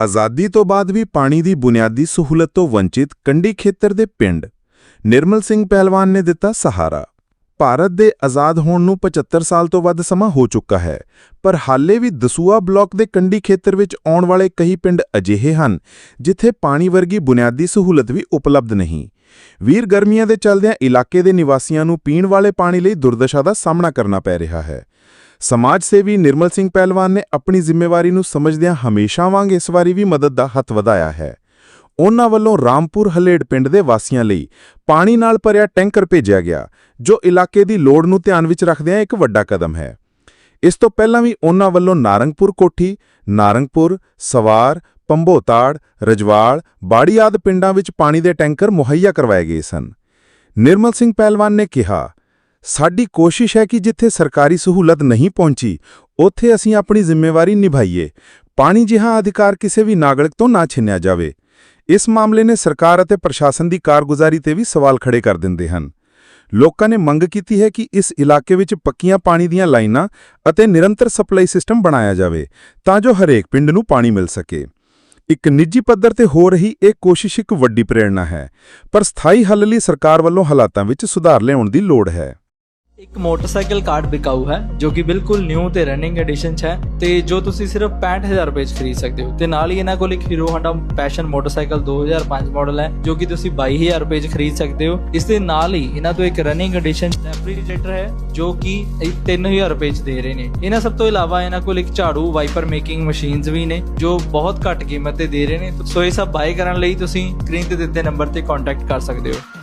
ਆਜ਼ਾਦੀ ਤੋਂ ਬਾਅਦ ਵੀ ਪਾਣੀ ਦੀ ਬੁਨਿਆਦੀ ਸਹੂਲਤ ਤੋਂ ਵੰਚਿਤ ਕੰਢੀ ਖੇਤਰ ਦੇ ਪਿੰਡ ਨਿਰਮਲ ਸਿੰਘ ਪਹਿਲਵਾਨ ਨੇ ਦਿੱਤਾ ਸਹਾਰਾ। ਭਾਰਤ ਦੇ ਆਜ਼ਾਦ ਹੋਣ ਨੂੰ 75 ਸਾਲ ਤੋਂ ਵੱਧ ਸਮਾਂ ਹੋ ਚੁੱਕਾ ਹੈ, ਪਰ ਹਾਲੇ ਵੀ ਦਸੂਆ ਬਲਾਕ ਦੇ ਕੰਢੀ ਖੇਤਰ ਵਿੱਚ ਆਉਣ ਵਾਲੇ ਕਈ ਪਿੰਡ ਅਜਿਹੇ ਹਨ ਜਿੱਥੇ ਪਾਣੀ ਵਰਗੀ ਬੁਨਿਆਦੀ ਸਹੂਲਤ ਵੀ ਉਪਲਬਧ ਨਹੀਂ। ਵੀਰ ਗਰਮੀਆਂ ਦੇ ਚਲਦਿਆਂ ਇਲਾਕੇ ਦੇ ਨਿਵਾਸੀਆਂ ਨੂੰ ਪੀਣ ਵਾਲੇ ਪਾਣੀ ਲਈ ਦੁਰਦਸ਼ਾ ਦਾ ਸਾਹਮਣਾ ਕਰਨਾ ਪੈ ਰਿਹਾ ਹੈ। ਸਮਾਜ ਸੇਵੀ ਨਿਰਮਲ ਸਿੰਘ ਪਹਿਲਵਾਨ ਨੇ ਆਪਣੀ ਜ਼ਿੰਮੇਵਾਰੀ ਨੂੰ ਸਮਝਦਿਆਂ ਹਮੇਸ਼ਾ ਵਾਂਗ ਇਸ ਵਾਰੀ ਵੀ ਮਦਦ ਦਾ ਹੱਥ ਵਧਾਇਆ ਹੈ। ਉਹਨਾਂ ਵੱਲੋਂ ਰਾਮਪੁਰ ਹਲੇੜ ਪਿੰਡ ਦੇ ਵਾਸੀਆਂ ਲਈ ਪਾਣੀ ਨਾਲ ਭਰਿਆ ਟੈਂਕਰ ਭੇਜਿਆ ਗਿਆ, ਜੋ ਇਲਾਕੇ ਦੀ ਲੋੜ ਨੂੰ ਧਿਆਨ ਵਿੱਚ ਰੱਖਦਿਆਂ ਇੱਕ ਵੱਡਾ ਕਦਮ ਹੈ। ਇਸ ਤੋਂ ਪਹਿਲਾਂ ਵੀ ਉਹਨਾਂ ਵੱਲੋਂ ਨਾਰੰਗਪੁਰ ਕੋਠੀ, ਨਾਰੰਗਪੁਰ, ਸਵਾਰ ਪੰਬੋਤਾੜ ਰਜਵਾਲ ਬਾੜੀ ਆਦਿ ਪਿੰਡਾਂ ਵਿੱਚ ਪਾਣੀ ਦੇ ਟੈਂਕਰ ਮੁਹੱਈਆ ਕਰਵਾਏ ਗਏ ਸਨ। ਨਿਰਮਲ ਸਿੰਘ ਪਹਿਲਵਾਨ ਨੇ ਕਿਹਾ ਸਾਡੀ ਕੋਸ਼ਿਸ਼ ਹੈ ਕਿ ਜਿੱਥੇ ਸਰਕਾਰੀ ਸਹੂਲਤ ਨਹੀਂ ਪਹੁੰਚੀ, ਉੱਥੇ ਅਸੀਂ ਆਪਣੀ ਜ਼ਿੰਮੇਵਾਰੀ ਨਿਭਾਈਏ। ਪਾਣੀ ਜਿਹਾ ਅਧਿਕਾਰ ਕਿਸੇ ਵੀ ਨਾਗਰਿਕ ਤੋਂ ਨਾ ਛਿਨਿਆ ਜਾਵੇ। ਇਸ ਮਾਮਲੇ ਨੇ ਸਰਕਾਰ ਅਤੇ ਪ੍ਰਸ਼ਾਸਨ ਦੀ ਕਾਰਗੁਜ਼ਾਰੀ ਤੇ ਵੀ ਸਵਾਲ ਖੜੇ ਕਰ ਦਿੰਦੇ ਹਨ। ਲੋਕਾਂ ਨੇ ਮੰਗ ਕੀਤੀ ਹੈ ਕਿ ਇਸ ਇਲਾਕੇ ਵਿੱਚ ਪੱਕੀਆਂ ਪਾਣੀ ਦੀਆਂ ਲਾਈਨਾਂ ਅਤੇ ਨਿਰੰਤਰ ਸਪਲਾਈ ਸਿਸਟਮ ਬਣਾਇਆ ਜਾਵੇ, ਤਾਂ ਜੋ ਹਰੇਕ ਪਿੰਡ ਨੂੰ ਪਾਣੀ ਮਿਲ ਸਕੇ। ਇੱਕ ਨਿੱਜੀ ਪੱਧਰ ਤੇ ਹੋ ਰਹੀ ਇਹ ਕੋਸ਼ਿਸ਼ ਇੱਕ ਵੱਡੀ ਪ੍ਰੇਰਣਾ ਹੈ, ਪਰ ਸਥਾਈ ਹੱਲ ਲਈ ਸਰਕਾਰ ਵੱਲੋਂ ਹਾਲਾਤਾਂ ਵਿੱਚ ਸੁਧਾਰ ਲਿਆਉਣ ਦੀ ਲੋੜ ਹੈ। ਇੱਕ ਮੋਟਰਸਾਈਕਲ ਕਾਰਡ ਬਿਕਾਊ ਹੈ, ਜੋ ਕਿ ਬਿਲਕੁਲ ਨਿਊ ਤੇ ਰਨਿੰਗ ਐਡੀਸ਼ਨ 'ਚ ਹੈ ਤੇ ਜੋ ਤੁਸੀਂ ਸਿਰਫ 65000 ਰੁਪਏ 'ਚ ਖਰੀਦ ਸਕਦੇ ਹੋ। ਤੇ ਨਾਲ ਹੀ ਇਹਨਾਂ ਕੋਲ ਇੱਕ Hero Honda Passion motorcycle 2005 model ਹੈ, ਜੋ ਕਿ ਤੁਸੀਂ 22000 ਰੁਪਏ 'ਚ ਖਰੀਦ ਸਕਦੇ ਹੋ। ਇਸ ਦੇ ਨਾਲ ਹੀ ਇਹਨਾਂ ਤੋਂ ਇੱਕ ਰਨਿੰਗ ਐਡੀਸ਼ਨ ਰੈਫਰੀਜਰੇਟਰ ਹੈ, ਜੋ ਕਿ ਇੱਕ 3000 ਰੁਪਏ 'ਚ ਦੇ ਰਹੇ ਨੇ। ਇਹਨਾਂ ਸਭ ਤੋਂ ਇਲਾਵਾ ਇਹਨਾਂ ਕੋਲ ਇੱਕ ਝਾੜੂ ਵਾਈਪਰ ਮੇਕਿੰਗ ਮਸ਼ੀਨਸ ਵੀ ਨੇ, ਜੋ ਬਹੁਤ ਘੱਟ ਕੀਮਤ ਤੇ ਦੇ ਰਹੇ ਨੇ। ਸੋ ਇਹ ਸਭ ਬਾਏ ਕਰਨ ਲਈ ਤੁਸੀਂ ਸਕਰੀਨ ਤੇ ਦਿੱਤੇ ਨੰਬਰ ਤੇ ਕੰਟੈਕਟ ਕਰ ਸਕਦੇ ਹੋ।